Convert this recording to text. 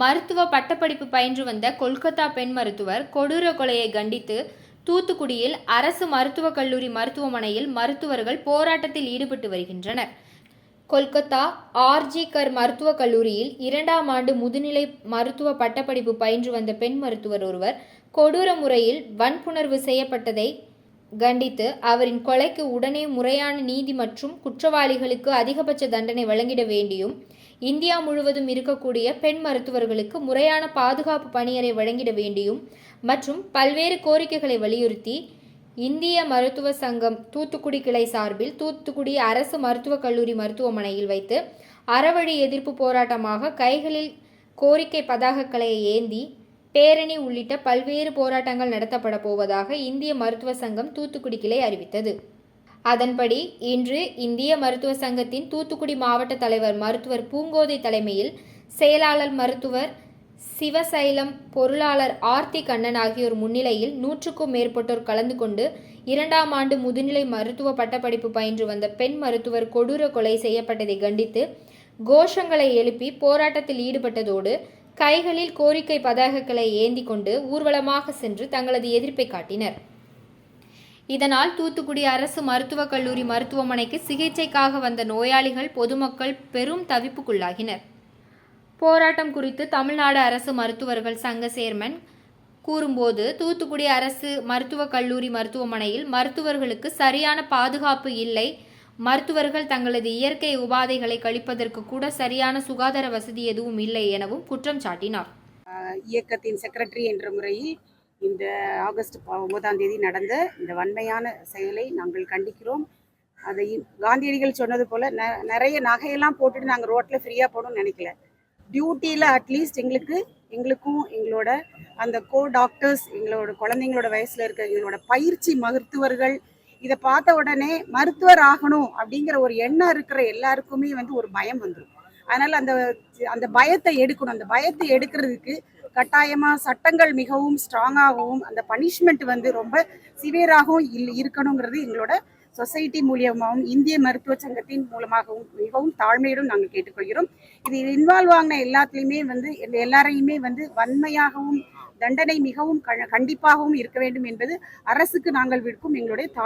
மருத்துவ பட்டப்படிப்பு பயின்று வந்த கொல்கத்தா பெண் மருத்துவர் கொடூர கொலையை கண்டித்து தூத்துக்குடியில் அரசு மருத்துவக் கல்லூரி மருத்துவமனையில் மருத்துவர்கள் போராட்டத்தில் ஈடுபட்டு வருகின்றனர். கொல்கத்தா ஆர்ஜி கர் மருத்துவக் கல்லூரியில் இரண்டாம் ஆண்டு முதுநிலை மருத்துவ பட்டப்படிப்பு பயின்று வந்த பெண் மருத்துவர் ஒருவர் கொடூர முறையில் வன்புணர்வு செய்யப்பட்டதை கண்டித்து அவரின் கொலைக்கு உடனே முறையான நீதி மற்றும் குற்றவாளிகளுக்கு அதிகபட்ச தண்டனை வழங்கிட வேண்டியும் இந்தியா முழுவதும் இருக்கக்கூடிய பெண் மருத்துவர்களுக்கு முறையான பாதுகாப்பு பணியறை வழங்கிட வேண்டியும் மற்றும் பல்வேறு கோரிக்கைகளை வலியுறுத்தி இந்திய மருத்துவ சங்கம் தூத்துக்குடி கிளை சார்பில் தூத்துக்குடி அரசு மருத்துவக் கல்லூரி மருத்துவமனையில் வைத்து அறவழி எதிர்ப்பு போராட்டமாக கைகளில் கோரிக்கை பதாகங்களை ஏந்தி பேரணி உள்ளிட்ட பல்வேறு போராட்டங்கள் நடத்தப்பட போவதாக இந்திய மருத்துவ சங்கம் தூத்துக்குடி கிளை அறிவித்தது. அதன்படி இன்று இந்திய மருத்துவ சங்கத்தின் தூத்துக்குடி மாவட்ட தலைவர் மருத்துவர் பூங்கோதை தலைமையில் செயலாளர் மருத்துவர் சிவசைலம் பொருளாளர் ஆர்த்தி கண்ணன் ஆகியோர் முன்னிலையில் நூற்றுக்கும் மேற்பட்டோர் கலந்து கொண்டு இரண்டாம் ஆண்டு முதுநிலை மருத்துவ பட்டப்படிப்பு பயின்று வந்த பெண் மருத்துவர் கொடூர கொலை செய்யப்பட்டதை கண்டித்து கோஷங்களை எழுப்பி போராட்டத்தில் ஈடுபட்டதோடு கைகளில் கோரிக்கை பதாகங்களை ஏந்தி கொண்டு ஊர்வலமாக சென்று தங்களது எதிர்ப்பை காட்டினர். இதனால் தூத்துக்குடி அரசு மருத்துவக் கல்லூரி மருத்துவமனைக்கு சிகிச்சைக்காக வந்த நோயாளிகள் பொதுமக்கள் பெரும் தவிப்புக்குள்ளாகினர். போராட்டம் குறித்து தமிழ்நாடு அரசு மருத்துவர்கள் சங்க சேர்மன் கூறும்போது தூத்துக்குடி அரசு மருத்துவக் கல்லூரி மருத்துவமனையில் மருத்துவர்களுக்கு சரியான பாதுகாப்பு இல்லை மருத்துவர்கள் தங்களது இயற்கை உபாதைகளை கழிப்பதற்கு கூட சரியான சுகாதார வசதி எதுவும் இல்லை எனவும் குற்றம் சாட்டினார். இயக்கத்தின் செக்ரட்டரி என்ற முறையில் இந்த ஆகஸ்ட் ப- ஒன்பதாம் தேதி நடந்த இந்த வன்மையான செயலை நாங்கள் கண்டிக்கிறோம். அதை காந்தியடிகள் சொன்னது போல் ந- நிறைய நகையெல்லாம் போட்டுட்டு நாங்கள் ரோட்டில் ஃப்ரீயாக போகணும்னு நினைக்கல. டியூட்டியில் அட்லீஸ்ட் எங்களுக்கு எங்களுக்கும் எங்களோட அந்த கோ டாக்டர்ஸ் எங்களோட குழந்தைங்களோட வயசில் இருக்க எங்களோட பயிற்சி மருத்துவர்கள் இதை பார்த்த உடனே மருத்துவர் ஆகணும் அப்படிங்கிற ஒரு எண்ணம் இருக்கிற எல்லாருக்குமே வந்து ஒரு பயம் வந்துடும் அதனால் அந்த அந்த பயத்தை எடுக்கணும். அந்த பயத்தை எடுக்கிறதுக்கு கட்டாயமாக சட்டங்கள் மிகவும் ஸ்ட்ராங்காகவும் அந்த பனிஷ்மெண்ட் வந்து ரொம்ப சிவியராகவும் இல் இருக்கணுங்கிறது எங்களோட சொசைட்டி மூலியமாகவும் இந்திய மருத்துவ சங்கத்தின் மூலமாகவும் மிகவும் தாழ்மையுடன் நாங்கள் கேட்டுக்கொள்கிறோம். இது இன்வால்வ் ஆகின எல்லாத்துலேயுமே வந்து எல்லாரையுமே வந்து வன்மையாகவும் தண்டனை மிகவும் க- கண்டிப்பாகவும் இருக்க வேண்டும் என்பது அரசுக்கு நாங்கள் விடுக்கும் எங்களுடைய தாழ்